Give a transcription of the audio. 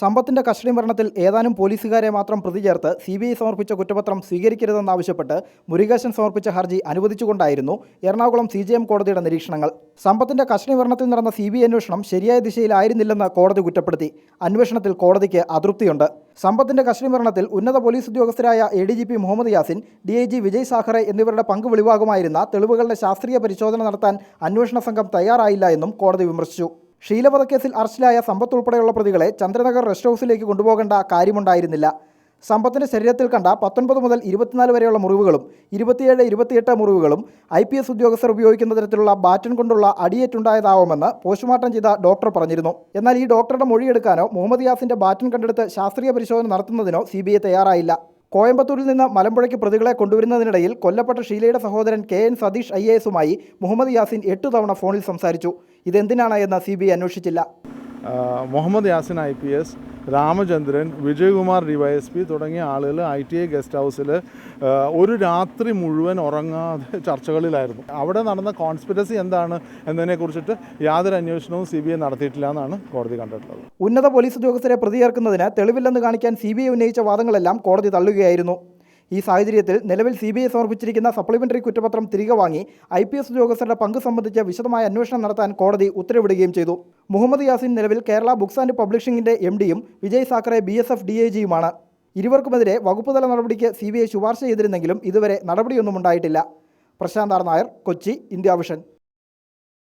സമ്പത്തിന്റെ കസ്റ്റഡി മരണത്തിൽ ഏതാനും പോലീസുകാരെ മാത്രം പ്രതി ചേർത്ത് സി ബി ഐ സമർപ്പിച്ച കുറ്റപത്രം സ്വീകരിക്കരുതെന്നാവശ്യപ്പെട്ട് മുരുകേശൻ സമർപ്പിച്ച ഹർജി അനുവദിച്ചുകൊണ്ടായിരുന്നു എറണാകുളം സി ജെ എം കോടതിയുടെ നിരീക്ഷണങ്ങൾ. സമ്പത്തിന്റെ കസ്റ്റഡി മരണത്തിൽ നടന്ന സി ബി ഐ അന്വേഷണം ശരിയായ ദിശയിലായിരുന്നില്ലെന്ന് കോടതി കുറ്റപ്പെടുത്തി. അന്വേഷണത്തിൽ കോടതിക്ക് അതൃപ്തിയുണ്ട്. സമ്പത്തിന്റെ കസ്റ്റഡി മരണത്തിൽ ഉന്നത police ഉദ്യോഗസ്ഥരായ A D G P Muhammad Yasin D I G Vijay Sakhare എന്നിവരുടെ പങ്ക് വെളിവാകുമായിരുന്ന തെളിവുകളുടെ ശാസ്ത്രീയ പരിശോധന നടത്താൻ അന്വേഷണ സംഘം തയ്യാറായില്ല എന്നും കോടതി വിമർശിച്ചു. ഷീലവധക്കേസിൽ അറസ്റ്റിലായ സമ്പത്ത് ഉൾപ്പെടെയുള്ള പ്രതികളെ ചന്ദ്രനഗർ റെസ്റ്റ് ഹൗസിലേക്ക് കൊണ്ടുപോകേണ്ട കാര്യമുണ്ടായിരുന്നില്ല. സമ്പത്തിന്റെ ശരീരത്തിൽ കണ്ട പത്തൊൻപത് മുതൽ ഇരുപത്തിനാല് വരെയുള്ള മുറിവുകളും ഇരുപത്തിയേഴ് ഇരുപത്തിയെട്ട് മുറിവുകളും ഐ പി എസ് ഉദ്യോഗസ്ഥർ ഉപയോഗിക്കുന്ന തരത്തിലുള്ള ബാറ്റൺ കൊണ്ടുള്ള അടിയേറ്റുണ്ടായതാവുമെന്ന് പോസ്റ്റ്മോർട്ടം ചെയ്ത ഡോക്ടർ പറഞ്ഞിരുന്നു. എന്നാൽ ഈ ഡോക്ടറുടെ മൊഴിയെടുക്കാനോ മുഹമ്മദ് യാസിന്റെ ബാറ്റൺ കണ്ടെടുത്ത് ശാസ്ത്രീയ പരിശോധന നടത്തുന്നതിനോ സി തയ്യാറായില്ല. കോയമ്പത്തൂരിൽ നിന്ന് മലമ്പുഴയ്ക്ക് പ്രതികളെ കൊണ്ടുവരുന്നതിനിടയിൽ കൊല്ലപ്പെട്ട ഷീലയുടെ സഹോദരൻ K N Satheesh I A എസുമായി Muhammad Yasin എട്ട് തവണ ഫോണിൽ സംസാരിച്ചു. ഇതെന്തിനാണ് എന്ന് C B I അന്വേഷിച്ചില്ല. Muhammad Yasin I P S Ramachandran Vijayakumar DYSP തുടങ്ങിയ ആളുകൾ ഐ ടി ഐ ഗസ്റ്റ് ഹൗസിൽ ഒരു രാത്രി മുഴുവൻ ഉറങ്ങാതെ ചർച്ചകളിലായിരുന്നു. അവിടെ നടന്ന കോൺസ്പിരസി എന്താണ് എന്നതിനെക്കുറിച്ചിട്ട് യാതൊരു അന്വേഷണവും സി ബി ഐ നടത്തിയിട്ടില്ല എന്നാണ് കോടതി കണ്ടിട്ടുള്ളത്. ഉന്നത പോലീസ് ഉദ്യോഗസ്ഥരെ പ്രതിയേർക്കുന്നതിന് തെളിവില്ലെന്ന് കാണിക്കാൻ സി ബി ഐ ഉന്നയിച്ച വാദങ്ങളെല്ലാം കോടതി തള്ളുകയായിരുന്നു. ഈ സാഹചര്യത്തിൽ നിലവിൽ സി ബി ഐ സമർപ്പിച്ചിരിക്കുന്ന സപ്ലിമെന്ററി കുറ്റപത്രം തിരികെ വാങ്ങി ഐ പി എസ് ഉദ്യോഗസ്ഥരുടെ പങ്ക് സംബന്ധിച്ച് വിശദമായ അന്വേഷണം നടത്താൻ കോടതി ഉത്തരവിടുകയും ചെയ്തു. മുഹമ്മദ് യാസിൻ നിലവിൽ കേരള ബുക്സ് ആൻഡ് പബ്ലിഷിംഗിന്റെ എം ഡിയും Vijay Sakhare B S F D I ജിയുമാണ്. ഇരുവർക്കുമെതിരെ വകുപ്പുതല നടപടിക്ക് സി ബി ഐ ശുപാർശ ചെയ്തിരുന്നെങ്കിലും ഇതുവരെ നടപടിയൊന്നും ഉണ്ടായിട്ടില്ല. Prashanth R Nair Kochi India vision.